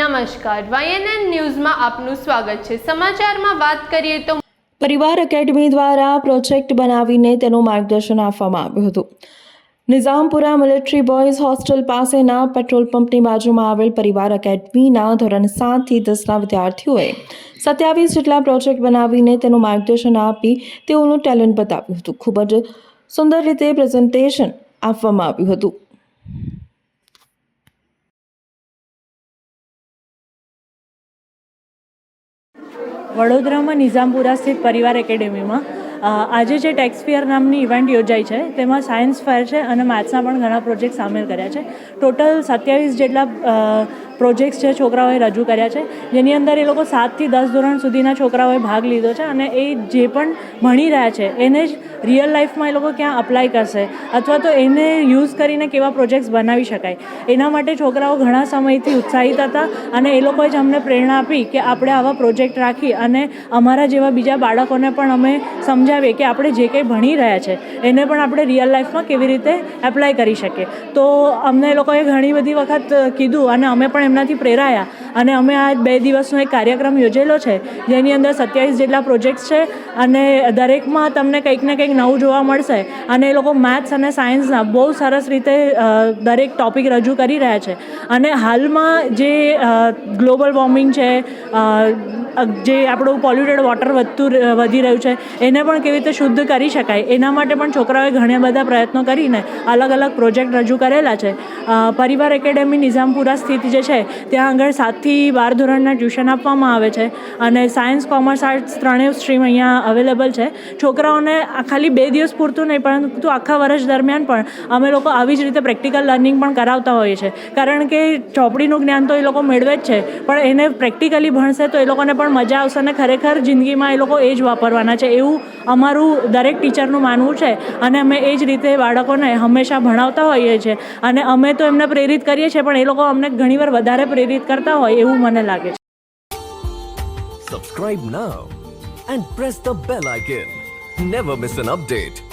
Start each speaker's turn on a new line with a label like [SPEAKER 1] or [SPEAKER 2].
[SPEAKER 1] નમસ્કાર. વાયએનએન ન્યૂઝમાં આપનું સ્વાગત છે. સમાચારમાં વાત કરીએ તો
[SPEAKER 2] પરિવાર એકેડમી દ્વારા પ્રોજેક્ટ બનાવીને તેનું માર્ગદર્શન આપવામાં આવ્યું હતું. નિઝામપુરા મિલિટરી બોયઝ હોસ્ટેલ પાસેના પેટ્રોલ પંપની બાજુમાં આવેલ પરિવાર એકેડમીના ધોરણ સાતથી દસના વિદ્યાર્થીઓએ સત્યાવીસ જેટલા પ્રોજેક્ટ બનાવીને તેનું માર્ગદર્શન આપી તેઓનું ટેલેન્ટ બતાવ્યું હતું. ખૂબ જ સુંદર રીતે પ્રેઝન્ટેશન આપવામાં આવ્યું હતું.
[SPEAKER 3] વડોદરામાં નિઝામપુરા સ્થિત પરિવાર એકેડેમીમાં. આજે જે ટેક્સફિયર નામની ઇવેન્ટ યોજાઈ છે, તેમાં સાયન્સ ફેર છે અને મેથ્સના પણ ઘણા પ્રોજેક્ટ સામેલ કર્યા છે. ટોટલ સત્યાવીસ જેટલા પ્રોજેક્ટ્સ જે છોકરાઓએ રજૂ કર્યા છે, જેની અંદર એ લોકો સાતથી દસ ધોરણ સુધીના છોકરાઓએ ભાગ લીધો છે અને એ જે પણ ભણી રહ્યા છે, એને જ રિયલ લાઈફમાં એ લોકો ક્યાં અપ્લાય કરશે? અથવા તો એને યુઝ કરીને કેવા પ્રોજેક્ટ્સ બનાવી શકાય? એના માટે છોકરાઓ ઘણા સમયથી ઉત્સાહિત હતા અને એ લોકોએ જ અમને પ્રેરણા આપી કે આપણે આવા પ્રોજેક્ટ રાખી અને અમારા જેવા બીજા બાળકોને પણ અમે સમજાવીએ કે આપણે જે કંઈ ભણી રહ્યા છે, એને પણ આપણે રિયલ લાઈફમાં કેવી રીતે એપ્લાય કરી શકીએ? તો અમને એ લોકોએ ઘણી બધી વખત કીધું અને અમે પણ એમનાથી પ્રેરાયા. અને અમે આ બે દિવસનો એક કાર્યક્રમ યોજેલો છે, જેની અંદર સત્યાવીસ જેટલા પ્રોજેક્ટ્સ છે અને દરેકમાં તમને કંઈક ને કંઈક નવું જોવા મળશે. અને એ લોકો મેથ્સ અને સાયન્સના બહુ સરસ રીતે દરેક ટોપિક રજૂ કરી રહ્યા છે. અને હાલમાં જે ગ્લોબલ વોર્મિંગ છે જે આપણું પોલ્યુટેડ વોટર વધતું વધી રહ્યું છે, એને પણ કેવી રીતે શુદ્ધ કરી શકાય? એના માટે પણ છોકરાઓએ ઘણા બધા પ્રયત્નો કરીને અલગ અલગ પ્રોજેક્ટ રજૂ કરેલા છે. પરિવાર એકેડેમી નિઝામપુરા સ્થિત જે છે, ત્યાં આગળ સાતથી બાર ધોરણના ટ્યુશન આપવામાં આવે છે અને સાયન્સ, કોમર્સ, આર્ટ્સ ત્રણેય સ્ટ્રીમ અહીંયા અવેલેબલ છે. છોકરાઓને ખાલી બે દિવસ પૂરતું નહીં, પરંતુ આખા વર્ષ દરમિયાન પણ અમે લોકો આવી જ રીતે પ્રેક્ટિકલ લર્નિંગ પણ કરાવતા હોઈએ છીએ. કારણ કે ચોપડીનું જ્ઞાન તો એ લોકો મેળવે જ છે, પણ એને પ્રેક્ટિકલી ભણશે તો એ લોકોને પણ મજા આવશે અને ખરેખર જિંદગીમાં એ લોકો એ જ વાપરવાના છે. એવું અમારું દરેક ટીચરનું માનવું છે અને અમે એ જ રીતે બાળકોને હંમેશા ભણાવતા હોઈએ છીએ અને અમે તો એમને પ્રેરિત કરીએ છીએ પણ એ લોકો અમને ઘણીવાર વધારે પ્રેરિત કરતા હોય એવું મને લાગે છે
[SPEAKER 4] Subscribe now and press the bell icon. Never miss an update.